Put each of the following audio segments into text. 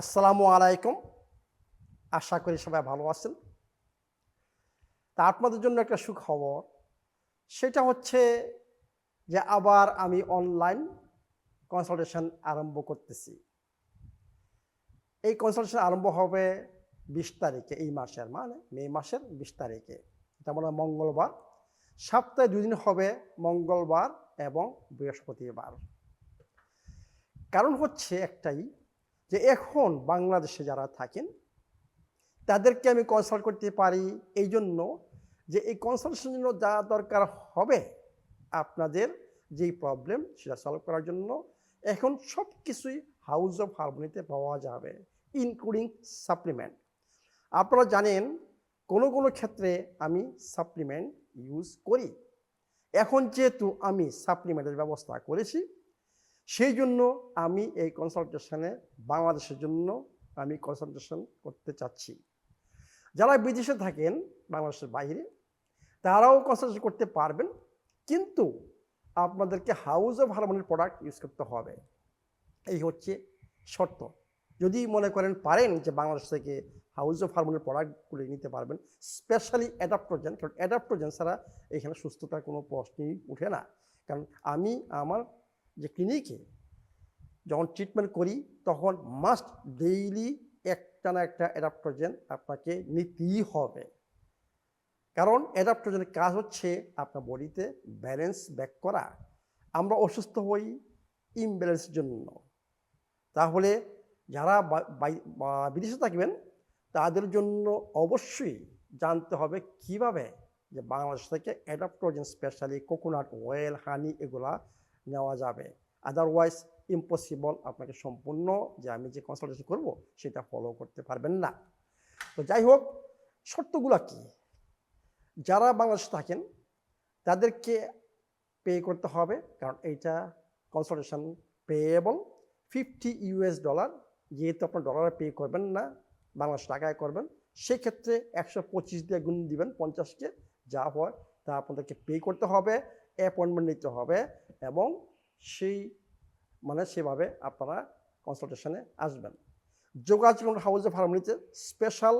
আসসালামু আলাইকুম। আশা করি সবাই ভালো আছেন। তা আপনাদের জন্য একটা সুখবর, সেটা হচ্ছে যে আবার আমি অনলাইন কনসালটেশন আরম্ভ করতেছি। এই কনসালটেশন আরম্ভ হবে বিশ তারিখে, এই মাসের মানে মে মাসের বিশ তারিখে। এটা মানে মঙ্গলবার। সপ্তাহে দুই দিন হবে মঙ্গলবার এবং বৃহস্পতিবার। কারণ হচ্ছে একটাই যে এখন বাংলাদেশে যারা থাকেন, তাদেরকে আমি কনসাল্ট করতে পারি এই জন্য যে এই কনসালটেশনের জন্য যা দরকার হবে আপনাদের যেই প্রবলেম সেটা সলভ করার জন্য এখন সব কিছুই হাউস অফ হারমোনিতে পাওয়া যাবে ইনক্লুডিং সাপ্লিমেন্ট আপনারা জানেন, কোনো কোনো ক্ষেত্রে আমি সাপ্লিমেন্ট ইউজ করি। এখন যেহেতু আমি সাপ্লিমেন্টের ব্যবস্থা করেছি সেই জন্য আমি এই কনসালটেশনে বাংলাদেশের জন্য আমি কনসালটেশন করতে চাচ্ছি। যারা বিদেশে থাকেন, বাংলাদেশের বাইরে, তারাও কনসালটেশন করতে পারবেন, কিন্তু আপনাদেরকে হাউস অফ হারমোনির প্রোডাক্ট ইউজ করতে হবে। এই হচ্ছে শর্ত। যদি মনে করেন, পারেন যে বাংলাদেশ থেকে হাউস অফ হারমোনির প্রোডাক্টগুলি নিতে পারবেন স্পেশালি অ্যাডাপ্টোজেন কারণ অ্যাডাপ্টোজেন ছাড়া এখানে সুস্থতার কোনো প্রশ্নই উঠে না। কারণ আমি, আমার যে ক্লিনিকে যখন ট্রিটমেন্ট করি, তখন মাস্ট ডেইলি একটা না একটা অ্যাডাপ্টোজেন আপনাকে নিতেই হবে। কারণ অ্যাডাপ্টোজেনের কাজ হচ্ছে আপনার বডিতে ব্যালেন্স ব্যাক করা। আমরা অসুস্থ হই ইমব্যালেন্সের জন্য। তাহলে যারা বিদেশে থাকবেন, তাদের জন্য অবশ্যই জানতে হবে কীভাবে যে বাংলাদেশ থেকে adaptogen specially coconut oil honey এগুলা নেওয়া যাবে। আদারওয়াইজ ইম্পসিবল আপনাকে সম্পূর্ণ যে আমি যে কনসালটেশন করব, সেটা ফলো করতে পারবেন না। তো যাই হোক, শর্তগুলো কি? যারা বাংলাদেশে থাকেন, তাদেরকে পে করতে হবে, কারণ এইটা consultation payable fifty US dollar যেহেতু আপনার ডলারে পে করবেন না, বাংলাদেশ টাকায় করবেন, সেক্ষেত্রে একশো পঁচিশ দিয়ে গুণ দিবেন পঞ্চাশকে যা হয়, তা আপনাদেরকে পে করতে হবে। অ্যাপয়েন্টমেন্ট নিতে হবে এবং সেই মানে সেভাবে আপনারা কনসালটেশনে আসবেন। যোগাযোগ হাউস অফ হারমোনিতে স্পেশাল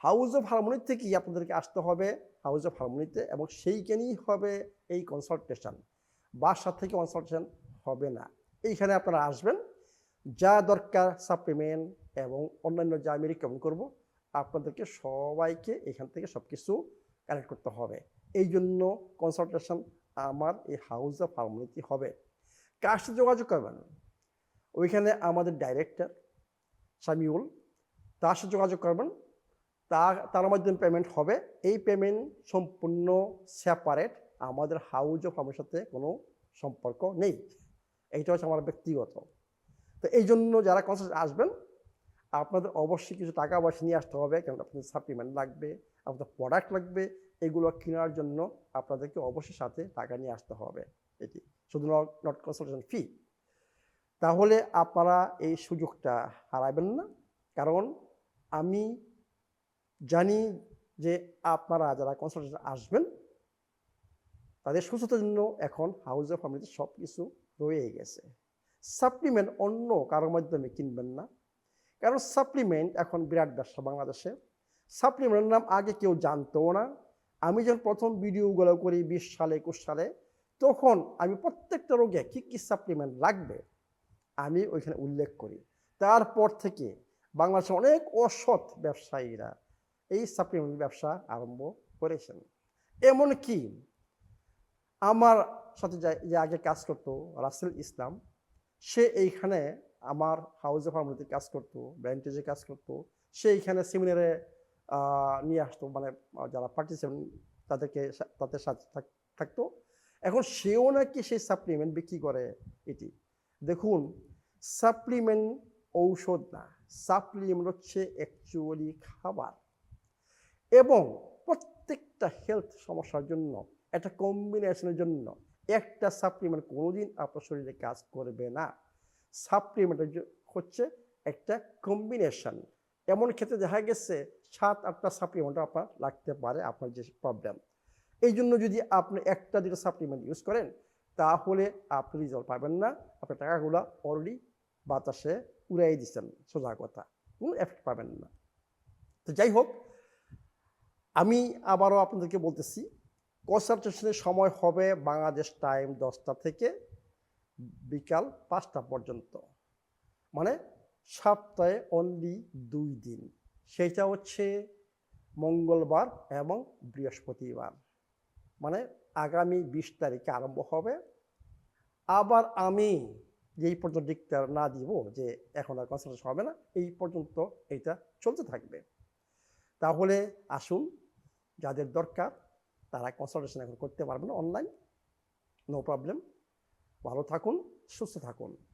হাউস অফ হারমোনি থেকেই আপনাদেরকে আসতে হবে হাউস অফ হারমোনিতে এবং সেইখানেই হবে এই কনসালটেশন বাসা থেকে কনসালটেশন হবে না। এইখানে আপনারা আসবেন, যা দরকার সাপ্লিমেন্ট এবং অন্যান্য যা আমি রিকমেন্ড করব, আপনাদেরকে সবাইকে এখান থেকে সব কিছু কালেক্ট করতে হবে। এই জন্য কনসালটেশন আমার এই হাউস অফ হারমোনিতে হবে। কার সাথে যোগাযোগ করবেন? ওইখানে আমাদের ডাইরেক্টর সামিউল, তার সাথে যোগাযোগ করবেন। তার তার মাধ্যমে পেমেন্ট হবে। এই পেমেন্ট সম্পূর্ণ সেপারেট আমাদের হাউস অফ হারমোনির সাথে কোনো সম্পর্ক নেই। এইটা হচ্ছে আমার ব্যক্তিগত। তো এই জন্য যারা কনসাল্ট আসবেন, আপনাদের অবশ্যই কিছু টাকা পয়সা নিয়ে আসতে হবে। কারণ আপনাদের সাপ্লিমেন্ট লাগবে, আপনাদের প্রোডাক্ট লাগবে। এগুলো কেনার জন্য আপনাদেরকে অবশ্যই সাথে টাকা নিয়ে আসতে হবে এটি। শুধু নট কনসালটেশন ফি তাহলে আপনারা এই সুযোগটা হারাবেন না। কারণ আমি জানি যে আপনারা যারা কনসালটেশন আসবেন, তাদের সুস্থতার জন্য এখন হাউস অফ ফ্যামিলিতে সব কিছু রয়ে গেছে। সাপ্লিমেন্ট অন্য কারোর মাধ্যমে কিনবেন না। কারণ সাপ্লিমেন্ট এখন বিরাট ব্যবসা বাংলাদেশে। সাপ্লিমেন্টের নাম আগে কেউ জানতো না। আমি যখন প্রথম ভিডিওগুলো করি বিশ সালে, একুশ সালে, তখন আমি প্রত্যেকটা রোগে কী কী সাপ্লিমেন্ট লাগবে, আমি ওইখানে উল্লেখ করি। তারপর থেকে বাংলাদেশের অনেক অসৎ ব্যবসায়ীরা এই সাপ্লিমেন্ট ব্যবসা আরম্ভ করেছেন। এমনকি আমার সাথে যা- আগে কাজ করতো রাসেল ইসলাম, সে এইখানে আমার হাউস অফ কাজ করতো ব্যান্টেজে কাজ করতো, সে এইখানে সেমিনারে নিয়ে আসতো মানে যারা পার্টিসিপেন্ট তাদেরকে তাদের সাথে থাক- থাকতো। এখন সেও নাকি সেই সাপ্লিমেন্ট বিক্রি করে এটি। দেখুন সাপ্লিমেন্ট ঔষধ না সাপ্লিমেন্ট হচ্ছে অ্যাকচুয়ালি খাবার। এবং প্রত্যেকটা হেলথ সমস্যার জন্য, একটা কম্বিনেশনের জন্য একটা সাপ্লিমেন্ট কোনোদিন আপনার শরীরে কাজ করবে না। সাপ্লিমেন্টের হচ্ছে একটা কম্বিনেশন এমন ক্ষেত্রে দেখা গেছে, সাত, আটটা সাপ্লিমেন্ট আপনার লাগতে পারে আপনার যে প্রবলেম এই জন্য যদি আপনি একটা দুটো সাপ্লিমেন্ট ইউজ করেন, তাহলে আপনি রেজাল্ট পাবেন না। আপনার টাকাগুলো অলরেডি বাতাসে উড়াই দিচ্ছেন সোজা কথা। কোনো এফেক্ট পাবেন না। তো যাই হোক, আমি আবারও আপনাদেরকে বলতেছি কনসালটেশনের সময় হবে বাংলাদেশ টাইম দশটা থেকে বিকাল পাঁচটা পর্যন্ত। মানে সপ্তাহে অনলি দুই দিন। সেইটা হচ্ছে মঙ্গলবার এবং বৃহস্পতিবার। মানে আগামী বিশ তারিখে আরম্ভ হবে। আবার আমি যেই পর্যন্ত ডিক্টার না দিব যে এখন আর কনসালটেশন হবে না, এই পর্যন্ত এটা চলতে থাকবে। তাহলে আসুন, যাদের দরকার তারা কনসালটেশন এখন করতে পারবেন অনলাইন নো প্রবলেম ভালো থাকুন, সুস্থ থাকুন।